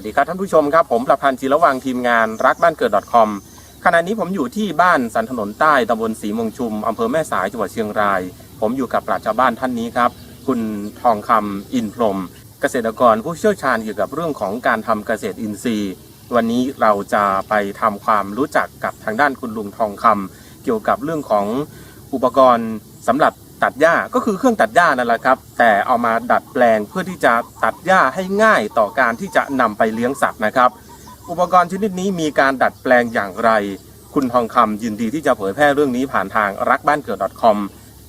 วัสดีครับท่านผู้ชมครับ ผมประพันธ์จิรวังทีมงานรักบ้านเกิด .com ขณะนี้ผมอยู่ที่บ้านสันถนนใต้ตำบลศรีมงชุมอำเภอแม่สายจังหวัดเชียงราย ผมอยู่กับปราชญ์ชาวบ้านท่านนี้ครับ คุณทองคำอินพรม เกษตรกรผู้เชี่ยวชาญเกี่ยวกับเรื่องของการทำเกษตรอินทรีย์ วันนี้เราจะไปทำความรู้จักกับทางด้านคุณลุงทองคำเกี่ยวกับเรื่องของอุปกรณ์สำหรับ ตัดหญ้าก็คือเครื่องตัดหญ้านั่นแหละครับ แต่เอามาดัดแปลงเพื่อที่จะตัดหญ้าให้ง่ายต่อการที่จะนำไปเลี้ยงสัตว์นะครับ อุปกรณ์ชนิดนี้มีการดัดแปลงอย่างไร คุณทองคำยินดีที่จะเผยแพร่เรื่องนี้ผ่านทางรักบ้านเกิด .com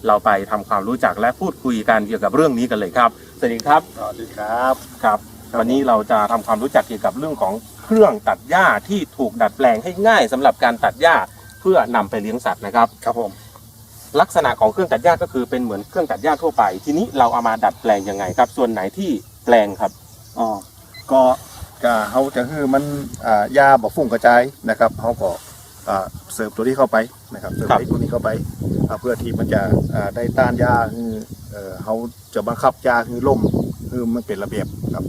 เราไปทำความรู้จักและพูดคุยกันเกี่ยวกับเรื่องนี้กันเลยครับสวัสดีครับสวัสดีครับครับ วันนี้เราจะทำความรู้จักเกี่ยวกับเรื่องของเครื่องตัดหญ้าที่ถูกดัดแปลงให้ง่ายสำหรับการตัดหญ้าเพื่อนำไปเลี้ยงสัตว์นะครับ ครับผม ลักษณะของเครื่องตัดหญ้าก็คือเป็นเหมือนเครื่องตัดหญ้าทั่วไป ทีนี้เราเอามาดัดแปลงยังไงครับ ส่วนไหนที่แปลงครับอ๋อก็ก็เขาจะคือมันอ่ายาบอกฟุ้งกระจายนะครับเขาก็อ่าเสิร์ฟตัวนี้เข้าไปนะครับเสิร์ฟครับไอ้ตัวนี้เข้าไปอ่าเพื่อที่มันจะอ่าได้ต้านยาคือเอ่อเขาจะบังคับยาคือล่มคือมันเป็นระเบียบครับ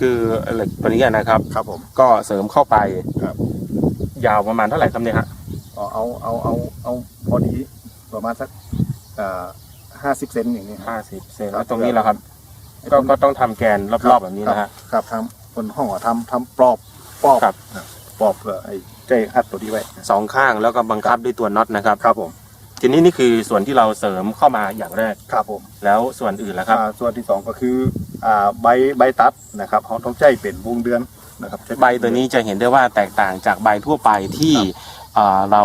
คือเหล็กตัวนี้นะครับ ครับผมก็เสริมเข้าไปครับ ยาวประมาณเท่าไหร่ครับเนี่ยฮะเอาเอาเอาเอาเอาพอดี ประมาณสักห้าสิบเซนอย่างนี้ห้าสิบเซนครับแล้วตรงนี้แหละครับ ก็ก็ต้องทำแกนรอบๆแบบนี้นะฮะครับทำบนห้องอะทำทำปลอบปลอบครับนะปลอบเพื่อไอ้ใจอัดตัวนี้ไว้สองข้างแล้วก็บังคับด้วยตัวน็อตนะครับครับผมทีนี้นี่คือส่วนที่เราเสริมเข้ามาอย่างแรกครับผมแล้วส่วนอื่นล่ะครับอ่าส่วนที่สองก็คืออ่าใบใบตัดนะครับเขาต้องใจเป็นวงเดือนนะครับใช้ใบตัวนี้จะเห็นได้ว่าแตกต่างจากใบทั่วไปที่อ่า เรา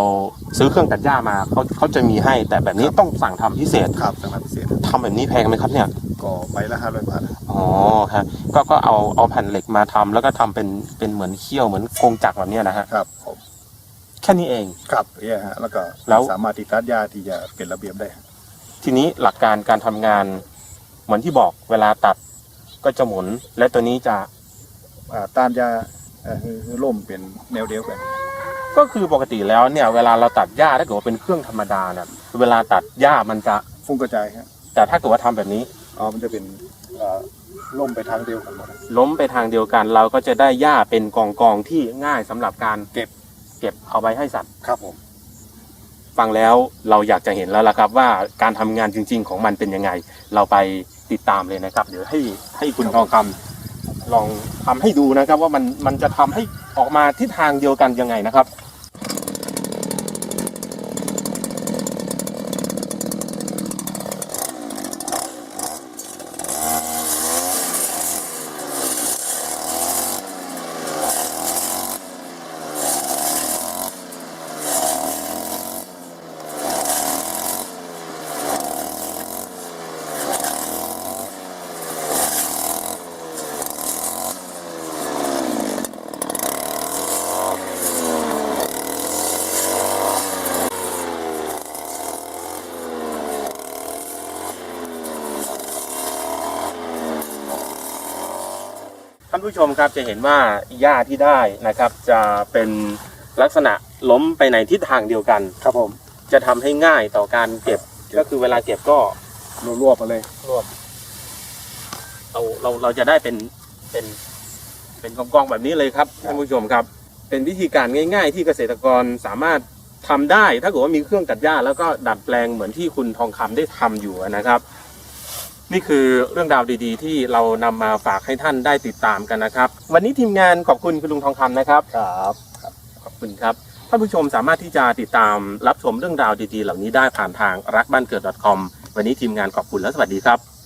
ซื้อเครื่องตัดหญ้ามาเขาเขาจะมีให้แต่แบบนี้ต้องสั่งทำพิเศษครับสำหรับพิเศษทำแบบนี้แพงไหมครับเนี่ยก็ใบละห้าร้อยบาทอ๋อฮะก็ก็เอาเอาแผ่นเหล็กมาทำแล้วก็ทำเป็นเป็นเหมือนเขี้ยวเหมือนกรงจักรแบบเนี้ยนะฮะครับผมแค่นี้เองครับเนี่ยฮะแล้วก็แล้วสามารถติดตัดยาที่จะเป็นระเบียบได้ ทีนี้หลักการการทำงาน เหมือนที่บอกเวลาตัดก็จะหมุน และตัวนี้จะอ่าต้านยาเอ่อคือคือล่มเป็นแนวเดียวกัน ก็คือปกติแล้วเนี่ยเวลาเราตัดหญ้าถ้าเกิดว่าเป็นเครื่องธรรมดาเนี่ยเวลาตัดหญ้ามันจะ ฟุ้งกระจายฮะแต่ถ้าเกิดว่าทำแบบนี้ อ๋อมันจะเป็นอ่าล่มไปทางเดียวกันหมดนะล้มไปทางเดียวกัน เราก็จะได้หญ้าเป็นกองกองๆที่ง่ายสำหรับการเก็บเก็บเอาไปให้สัตว์ครับผมฟังแล้วเราอยากจะเห็นแล้วล่ะครับ ว่าการทำงานจริง ๆ ของมันเป็นยังไง เราไปติดตามเลยนะครับ เดี๋ยวให้ให้คุณทองคำลองทำให้ดูนะครับ ว่ามันมันจะทำให้ออกมาทิศทางเดียวกันยังไงนะครับานผู้ชมครับจะเห็นว่าหญ้าที่ได้นะครับ จะเป็นลักษณะล้มไปในทิศทางเดียวกัน ครับผม จะทำให้ง่ายต่อการเก็บก็คือเวลาเก็บก็รวบๆมาเลยรวบเราเราเราจะได้เป็นเป็นเป็นกองๆแบบนี้เลยครับท่านผู้ชมครับ เป็นวิธีการง่าย ๆ ที่เกษตรกรสามารถทำได้ ถ้าเกิดว่ามีเครื่องตัดหญ้าแล้วก็ดัดแปลงเหมือนที่คุณทองคำได้ทำอยู่นะครับ นี่คือเรื่องราวดีๆ ที่เรานำมาฝากให้ท่านได้ติดตามกันนะครับ วันนี้ทีมงานขอบคุณคุณลุงทองคำนะครับ ครับขอบคุณครับท่านผู้ชมสามารถที่จะติดตามรับชมเรื่องราวดีๆ เหล่านี้ได้ผ่านทางรักบ้านเกิด .com วันนี้ทีมงานขอบคุณและสวัสดีครับ